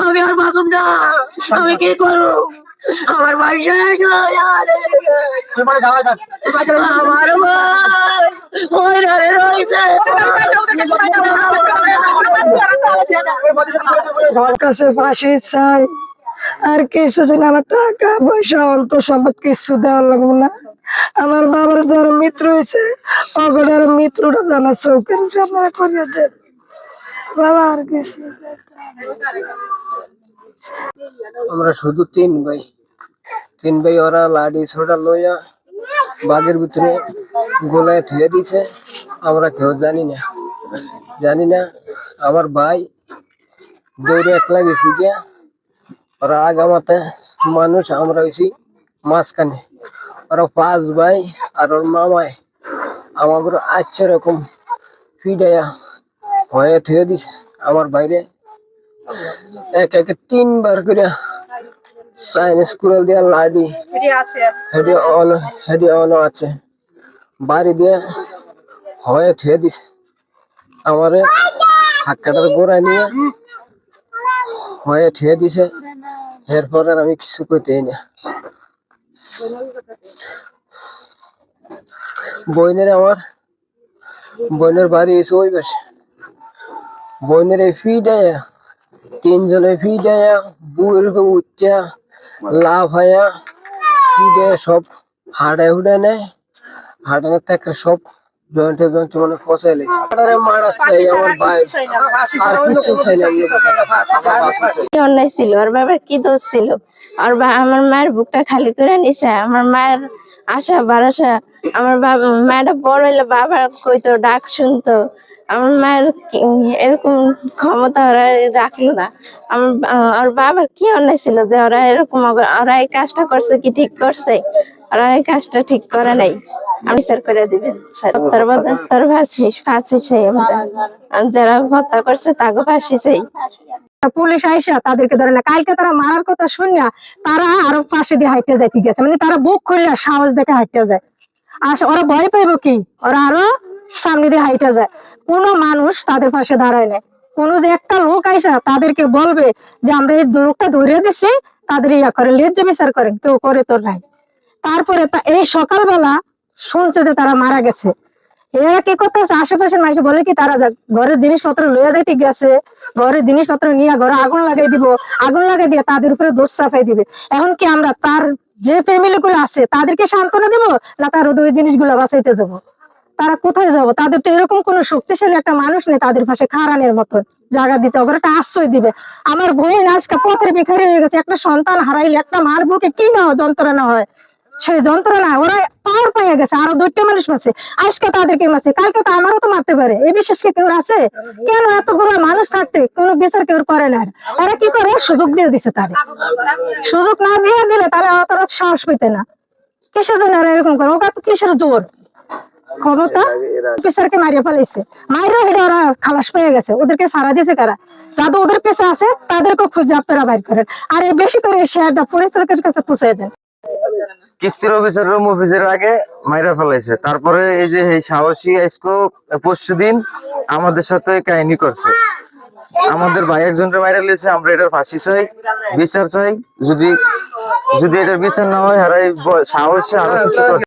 আমি আর বাসুম না। আমি কি করব? আমার গেছে। আমার হইরানে রয়েছে। কাছে ফাঁসি চাই। আর কিছু দিন আমার টাকা পয়সা অন্ত সম্পদ কিছু দেওয়ার লাগবো না। আমার বাবার ধর মিত্র হয়েছে। অগড়ের মিত্রটা জানা চৌকের সামনে করিয়ে দেন বাবা আর কিছু আমরা শুধু তিন ভাই। তিন ভাই ওরা লাডি ছোটা লইয়া বাগের ভিতরে গোলায় থুয়ে দিছে আমরা কেউ জানি না। জানি না, আমার ভাই দৌড়ে একলা গেছি গিয়া ওরা আগামাতে মানুষ আমরা হয়েছি মাঝখানে। ওরা পাঁচ ভাই আর ওর মামায় আমাদের আচ্ছা রকম ফিডাইয়া হয়ে থুয়ে দিছে। আমার বাইরে এক একে তিনবার করে চাইনিজ কুড়াল দিয়া লাডি হেডি অন হেডি অন আছে। বাড়ি দিয়ে হয়ে থুয়ে দিছে আমারে হাক্কাটার গোড়ায় নিয়ে হয়ে থুয়ে দিছে। এরপর আর আমি কিছু কইতেই না। বইনের আমার বইনের বাড়ি এসে ওই পাশে। বইনের এই ফি দেয় তিনজনে ফি দেয়া বুয়ের উচ্চা লাভ হয়া ফি দেয় সব হাড়ায় হুড়ে নেয় হাড়ানোর থেকে সব জয়েন্টে জয়েন্টে মানে ফসাই লেছে আরে মারা চাই আমার ভাই। আর কিছু চাই না অন্যায় ছিল? আর বাবার কি দোষ ছিল? আর বা আমার মায়ের বুকটা খালি করে নিছে। আমার মায়ের আশা ভরসা আমার বাবা মায়েরা বড় হইলে বাবার কইতো ডাক শুনতো। আমার মায়ের এরকম ক্ষমতা ওরা রাখল না। আমার ওর বাবার কি অন্যায় ছিল যে ওরা এরকম ওরা এই কাজটা করছে কি ঠিক করছে? ওরা এই কাজটা ঠিক করে নাই। আমি স্যার করে দিবেন স্যার, তার বদলে তার ফাঁসি ফাঁসি আর যারা হত্যা করছে তাকে ফাঁসি চাই। পুলিশ আইসা তাদেরকে ধরে না। কালকে তারা মারার কথা শুনিয়া তারা আরও পাশে দিয়ে হাইটে যাইতে গেছে। মানে তারা বুক খুললে সাহস দেখে হাইটে যায়। আর ওরা ভয় পাইব কি? ওরা আরও সামনে দিয়ে হাইটে যায়। কোনো মানুষ তাদের পাশে দাঁড়ায় না কোনো যে একটা লোক আইসা তাদেরকে বলবে যে, আমরা এই লোকটা ধরে দিছি, তাদের ইয়া করে, লেজ্জ বিচার করেন কেউ করে তোর নাই। তারপরে তা এই সকালবেলা শুনছে যে তারা মারা গেছে। এরা কি করতেছে? আশেপাশের মানুষ বলে কি, তারা যা- ঘরের জিনিসপত্র লইয়া যাইতে গেছে। ঘরের জিনিসপত্র নিয়ে ঘরে আগুন লাগাই দিব। আগুন লাগাই দিয়ে তাদের উপরে দোষ চাপাই দিবে। এখন কি আমরা তার যে ফ্যামিলি গুলো আছে, তাদেরকে সান্ত্বনা দিব না তার ওই জিনিসগুলো বাঁচাইতে যাব? তারা কোথায় যাব? তাদের তো এরকম কোন শক্তিশালী একটা মানুষ নেই তাদের পাশে খারানের মতন জায়গা দিতে হবে। একটা আশ্রয় দিবে। আমার বোন আজকে পথের ভিখারি হয়ে গেছে, একটা সন্তান হারাইলে একটা মার বুকে কি না যন্ত্রণা হয়? সেই যন্ত্রণা, ওরা পাওয়ার পেয়ে গেছে, আরও দুইটা মানুষ মারছে আজকে তাদেরকে মারছে কালকে তো আমারও তো মারতে পারে। এই বিশেষ কি কেউ আছে? কেন এতগুলো মানুষ থাকতে কোনো বিচার কেউ করে না? ওরা কি করে? সুযোগ দিয়ে দিছে তাদের। সুযোগ না দিয়ে দিলে তাহলে অতটা সাহস পেতে না। কিসের জন্য এরকম করে? ওরা তো কিসের জোর? ক্ষমতা অফিসারকে মারিয়ে হেঁটে ওরা খালাস পেয়ে গেছে। ওদেরকে সারা দিয়েছে কারা? যাদের ওদের পেছে আছে তাদেরকে খুঁজে আপনারা বাইর করেন। আর বেশি করে শেয়ারটা পরিচালকের কাছে পৌঁছে দেন। কিস্তির অফিসের রুম অফিসের আগে মাইরা ফেলাইছে। তারপরে এই যে এই সাহসী আইসকো পরশু দিন আমাদের সাথে কাহিনী করছে। আমাদের ভাই একজনকে মাইরা লিয়েছে আমরা এটার ফাঁসি চাই বিচার চাই। যদি যদি এটার বিচার না হয় হারাই সাহসী আরও কিছু করছে।